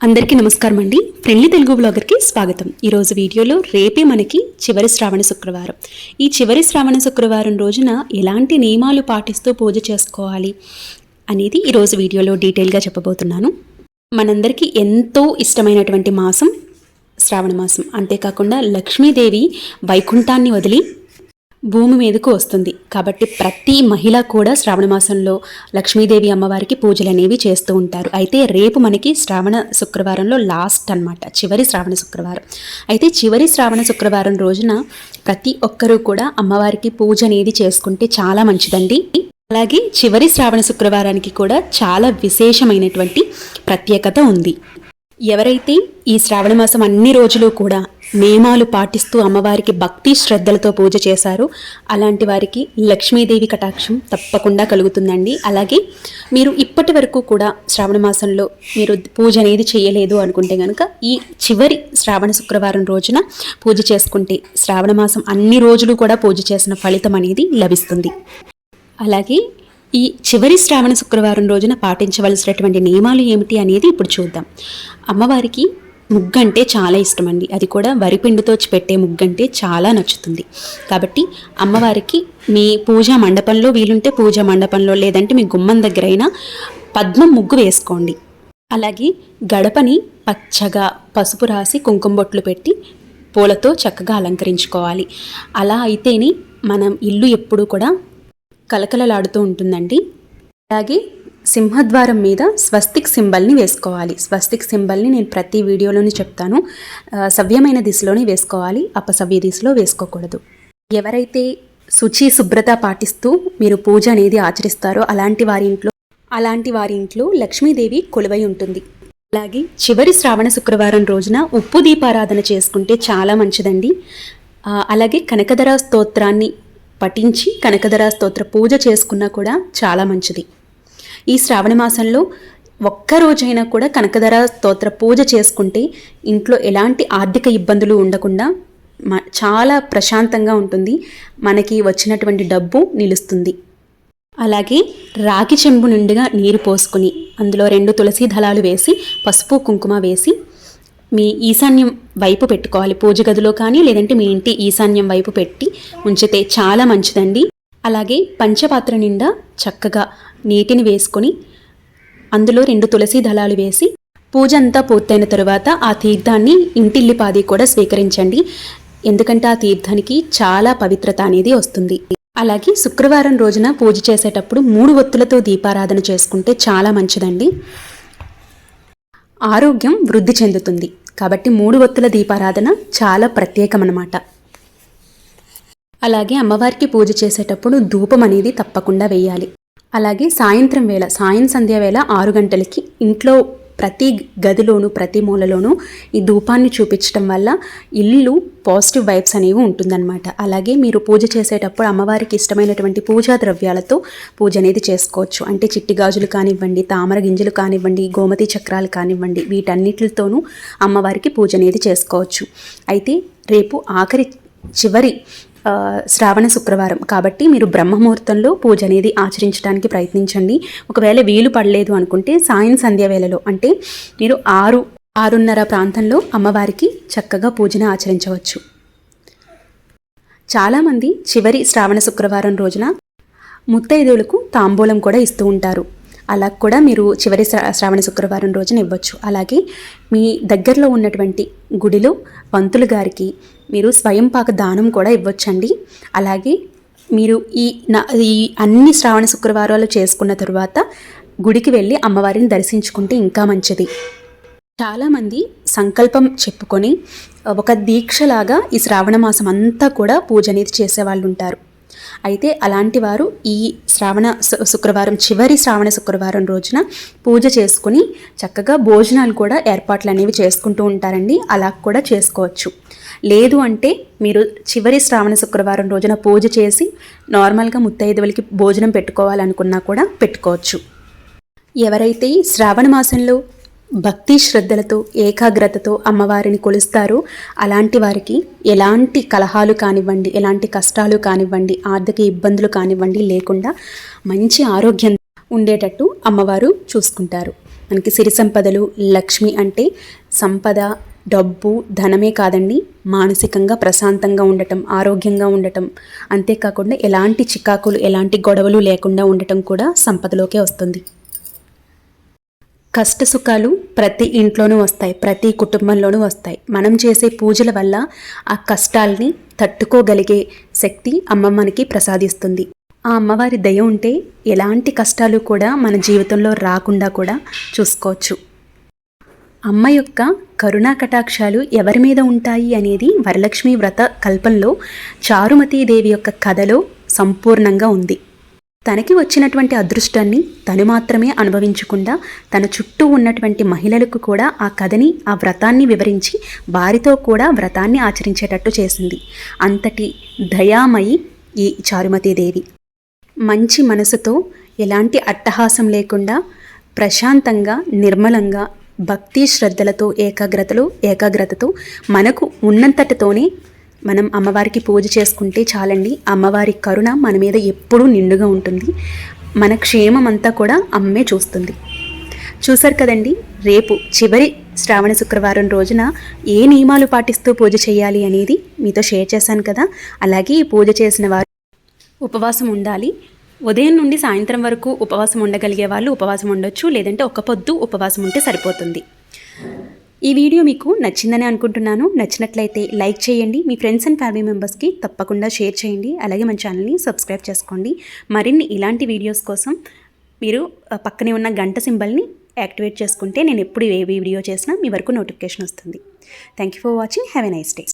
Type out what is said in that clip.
అందరికీ నమస్కారం అండి ఫ్రెండ్లీ తెలుగు బ్లాగర్కి స్వాగతం. ఈరోజు వీడియోలో రేపే మనకి చివరి శ్రావణ శుక్రవారం. ఈ చివరి శ్రావణ శుక్రవారం రోజున ఎలాంటి నియమాలు పాటిస్తూ పూజ చేసుకోవాలి అనేది ఈరోజు వీడియోలో డీటెయిల్గా చెప్పబోతున్నాను. మనందరికీ ఎంతో ఇష్టమైనటువంటి మాసం శ్రావణ మాసం. అంతేకాకుండా లక్ష్మీదేవి వైకుంఠాన్ని వదిలి భూమి మీదకు వస్తుంది. కాబట్టి ప్రతి మహిళ కూడా శ్రావణ మాసంలో లక్ష్మీదేవి అమ్మవారికి పూజలు అనేవి చేస్తూ ఉంటారు. అయితే రేపు మనకి శ్రావణ శుక్రవారంలో లాస్ట్ అన్నమాట. చివరి శ్రావణ శుక్రవారం. అయితే చివరి శ్రావణ శుక్రవారం రోజున ప్రతి ఒక్కరూ కూడా అమ్మవారికి పూజ అనేది చేసుకుంటే చాలా మంచిదండి. అలాగే చివరి శ్రావణ శుక్రవారానికి కూడా చాలా విశేషమైనటువంటి ప్రత్యేకత ఉంది. ఎవరైతే ఈ శ్రావణ మాసం అన్ని రోజులు కూడా నియమాలు పాటిస్తూ అమ్మవారికి భక్తి శ్రద్ధలతో పూజ చేశారు. అలాంటి వారికి లక్ష్మీదేవి కటాక్షం తప్పకుండా కలుగుతుందండి. అలాగే మీరు ఇప్పటి వరకు కూడా శ్రావణ మాసంలో మీరు పూజ అనేది చేయలేదు అనుకుంటే కనుక ఈ చివరి శ్రావణ శుక్రవారం రోజున పూజ చేసుకుంటే శ్రావణ మాసం అన్ని రోజులు కూడా పూజ చేసిన ఫలితం అనేది లభిస్తుంది. అలాగే ఈ చివరి శ్రావణ శుక్రవారం రోజున పాటించవలసినటువంటి నియమాలు ఏమిటి అనేది ఇప్పుడు చూద్దాం. అమ్మవారికి ముగ్గంటే చాలా ఇష్టం అండి అది కూడా వరిపిండితో పెట్టే ముగ్గంటే చాలా నచ్చుతుంది. కాబట్టి అమ్మవారికి మీ పూజా మండపంలో వీలుంటే పూజా మండపంలో లేదంటే మీ గుమ్మం దగ్గరైనా పద్మం ముగ్గు వేసుకోండి. అలాగే గడపని పచ్చగా పసుపు రాసి కుంకుమ బొట్లు పెట్టి పూలతో చక్కగా అలంకరించుకోవాలి. అలా అయితేనే మనం ఇల్లు ఎప్పుడూ కూడా కలకలలాడుతూ ఉంటుందండి. అలాగే సింహద్వారం మీద స్వస్తిక్ సింబల్ని వేసుకోవాలి. స్వస్తిక్ సింబల్ని నేను ప్రతి వీడియోలోనే చెప్తాను. సవ్యమైన దిశలోనే వేసుకోవాలి. అపసవ్య దిశలో వేసుకోకూడదు. ఎవరైతే శుచి శుభ్రత పాటిస్తూ మీరు పూజ అనేది ఆచరిస్తారో అలాంటి వారి ఇంట్లో అలాంటి వారి ఇంట్లో లక్ష్మీదేవి కొలువై ఉంటుంది. అలాగే చివరి శ్రావణ శుక్రవారం రోజున ఉప్పు దీపారాధన చేసుకుంటే చాలా మంచిదండి. అలాగే కనకధర స్తోత్రాన్ని పఠించి కనకధర స్తోత్ర పూజ చేసుకున్నా కూడా చాలా మంచిది. ఈ శ్రావణ మాసంలో ఒక్క రోజైనా కూడా కనకధర స్తోత్ర పూజ చేసుకుంటే ఇంట్లో ఎలాంటి ఆర్థిక ఇబ్బందులు ఉండకుండా మ- చాలా ప్రశాంతంగా ఉంటుంది. మనకి వచ్చినటువంటి డబ్బు నిలుస్తుంది. అలాగే రాగి చెంబు నిండుగా నీరు పోసుకుని అందులో రెండు తులసి దళాలు వేసి పసుపు కుంకుమ వేసి మీ ఈశాన్యం వైపు పెట్టుకోవాలి. పూజ గదిలో కానీ లేదంటే మీ ఇంటి ఈశాన్యం వైపు పెట్టి ఉంచితే చాలా మంచిదండి. అలాగే పంచపాత్ర నిండా చక్కగా నీటిని వేసుకొని అందులో రెండు తులసి దళాలు వేసి పూజ అంతా పూర్తయిన తరువాత ఆ తీర్థాన్ని ఇంటిల్లిపాది కూడా స్వీకరించండి. ఎందుకంటే ఆ తీర్థానికి చాలా పవిత్రత అనేది వస్తుంది. అలాగే శుక్రవారం రోజున పూజ చేసేటప్పుడు మూడు ఒత్తులతో దీపారాధన చేసుకుంటే చాలా మంచిదండి. ఆరోగ్యం వృద్ధి చెందుతుంది. కాబట్టి మూడు ఒత్తుల దీపారాధన చాలా ప్రత్యేకమన్నమాట. అలాగే అమ్మవారికి పూజ చేసేటప్పుడు ధూపం అనేది తప్పకుండా వేయాలి. అలాగే సాయంత్రం వేళ సాయం సంధ్య వేళ ఆరు గంటలకి ఇంట్లో ప్రతి గదిలోనూ ప్రతి మూలలోనూ ఈ ధూపాన్ని చూపించడం వల్ల ఇల్లు పాజిటివ్ వైబ్స్ అనేవి ఉంటుందన్నమాట. అలాగే మీరు పూజ చేసేటప్పుడు అమ్మవారికి ఇష్టమైనటువంటి పూజా ద్రవ్యాలతో పూజ అనేది చేసుకోవచ్చు. అంటే చిట్టి గాజులు కానివ్వండి తామర గింజలు కానివ్వండి గోమతి చక్రాలు కానివ్వండి వీటన్నిటితోనూ అమ్మవారికి పూజ అనేది చేసుకోవచ్చు. అయితే రేపు ఆఖరి చివరి శ్రావణ శుక్రవారం. కాబట్టి మీరు బ్రహ్మముహూర్తంలో పూజ అనేది ఆచరించడానికి ప్రయత్నించండి. ఒకవేళ వీలు పడలేదు అనుకుంటే సాయం సంధ్య వేళలో అంటే మీరు ఆరు ఆరున్నర ప్రాంతంలో అమ్మవారికి చక్కగా పూజను ఆచరించవచ్చు. చాలామంది చివరి శ్రావణ శుక్రవారం రోజున ముత్తైదువులకు తాంబూలం కూడా ఇస్తూ ఉంటారు. అలా కూడా మీరు చివరి శ్రావణ శుక్రవారం రోజున ఇవ్వచ్చు. అలాగే మీ దగ్గరలో ఉన్నటువంటి గుడిలో పంతులు గారికి మీరు స్వయం పాక దానం కూడా ఇవ్వచ్చండి. అలాగే మీరు ఈ నా ఈ అన్ని శ్రావణ శుక్రవారాలు చేసుకున్న తరువాత గుడికి వెళ్ళి అమ్మవారిని దర్శించుకుంటే ఇంకా మంచిది. చాలామంది సంకల్పం చెప్పుకొని ఒక దీక్షలాగా ఈ శ్రావణ మాసం అంతా కూడా పూజ అనేది చేసేవాళ్ళు ఉంటారు. అయితే అలాంటి వారు ఈ శ్రావణ శుక్రవారం చివరి శ్రావణ శుక్రవారం రోజున పూజ చేసుకుని చక్కగా భోజనాలు కూడా ఏర్పాట్లు అనేవి చేసుకుంటూ ఉంటారండి. అలా కూడా చేసుకోవచ్చు. లేదు అంటే మీరు చివరి శ్రావణ శుక్రవారం రోజున పూజ చేసి నార్మల్గా ముత్తైదువులకి భోజనం పెట్టుకోవాలనుకున్నా కూడా పెట్టుకోవచ్చు. ఎవరైతే శ్రావణ మాసంలో భక్తి శ్రద్ధలతో ఏకాగ్రతతో అమ్మవారిని కొలుస్తారో. అలాంటి వారికి ఎలాంటి కలహాలు కానివ్వండి ఎలాంటి కష్టాలు కానివ్వండి ఆర్థిక ఇబ్బందులు కానివ్వండి లేకుండా మంచి ఆరోగ్యం ఉండేటట్టు అమ్మవారు చూసుకుంటారు. మనకి సిరి సంపదలు లక్ష్మి అంటే సంపద డబ్బు ధనమే కాదండి మానసికంగా ప్రశాంతంగా ఉండటం ఆరోగ్యంగా ఉండటం. అంతేకాకుండా ఎలాంటి చికాకులు ఎలాంటి గొడవలు లేకుండా ఉండటం కూడా సంపదలోకే వస్తుంది. కష్ట సుఖాలు ప్రతి ఇంట్లోనూ వస్తాయి ప్రతి కుటుంబంలోనూ వస్తాయి. మనం చేసే పూజల వల్ల ఆ కష్టాల్ని తట్టుకోగలిగే శక్తి అమ్మ మనకి ప్రసాదిస్తుంది. ఆ అమ్మవారి దయ ఉంటే ఎలాంటి కష్టాలు కూడా మన జీవితంలో రాకుండా కూడా చూసుకోవచ్చు. అమ్మ యొక్క కరుణా కటాక్షాలు ఎవరి మీద ఉంటాయి అనేది వరలక్ష్మి వ్రత కల్పంలో చారుమతీదేవి యొక్క కథలో సంపూర్ణంగా ఉంది. తనకి వచ్చినటువంటి అదృష్టాన్ని తను మాత్రమే అనుభవించకుండా తన చుట్టూ ఉన్నటువంటి మహిళలకు కూడా ఆ కథని ఆ వ్రతాన్ని వివరించి వారితో కూడా వ్రతాన్ని ఆచరించేటట్టు చేసింది. అంతటి దయామయి ఈ చారుమతీదేవి మంచి మనసుతో ఎలాంటి అట్టహాసం లేకుండా ప్రశాంతంగా నిర్మలంగా భక్తి శ్రద్ధలతో ఏకాగ్రతలో ఏకాగ్రతతో మనకు ఉన్నంతటితోనే మనం అమ్మవారికి పూజ చేసుకుంటే చాలండి. అమ్మవారి కరుణ మన మీద ఎప్పుడూ నిండుగా ఉంటుంది. మన క్షేమం అంతా కూడా అమ్మే చూస్తుంది. చూశారు కదండి? రేపు చివరి శ్రావణ శుక్రవారం రోజున ఏ నియమాలు పాటిస్తూ పూజ చేయాలి అనేది మీతో షేర్ చేశాను కదా? అలాగే ఈ పూజ చేసిన వారు ఉపవాసం ఉండాలి. ఉదయం నుండి సాయంత్రం వరకు ఉపవాసం ఉండగలిగే వాళ్ళు ఉపవాసం ఉండొచ్చు లేదంటే ఒక పొద్దు ఉపవాసం ఉంటే సరిపోతుంది. ఈ వీడియో మీకు నచ్చిందని అనుకుంటున్నాను. నచ్చినట్లయితే లైక్ చేయండి. మీ ఫ్రెండ్స్ అండ్ ఫ్యామిలీ మెంబర్స్కి తప్పకుండా షేర్ చేయండి. అలాగే మన ఛానల్ని సబ్స్క్రైబ్ చేసుకోండి. మరిన్ని ఇలాంటి వీడియోస్ కోసం మీరు పక్కనే ఉన్న గంట సింబల్ని యాక్టివేట్ చేసుకుంటే నేను ఎప్పుడు ఏ వీడియో చేసినా మీ వరకు నోటిఫికేషన్ వస్తుంది. Thank you for watching. Have a nice day.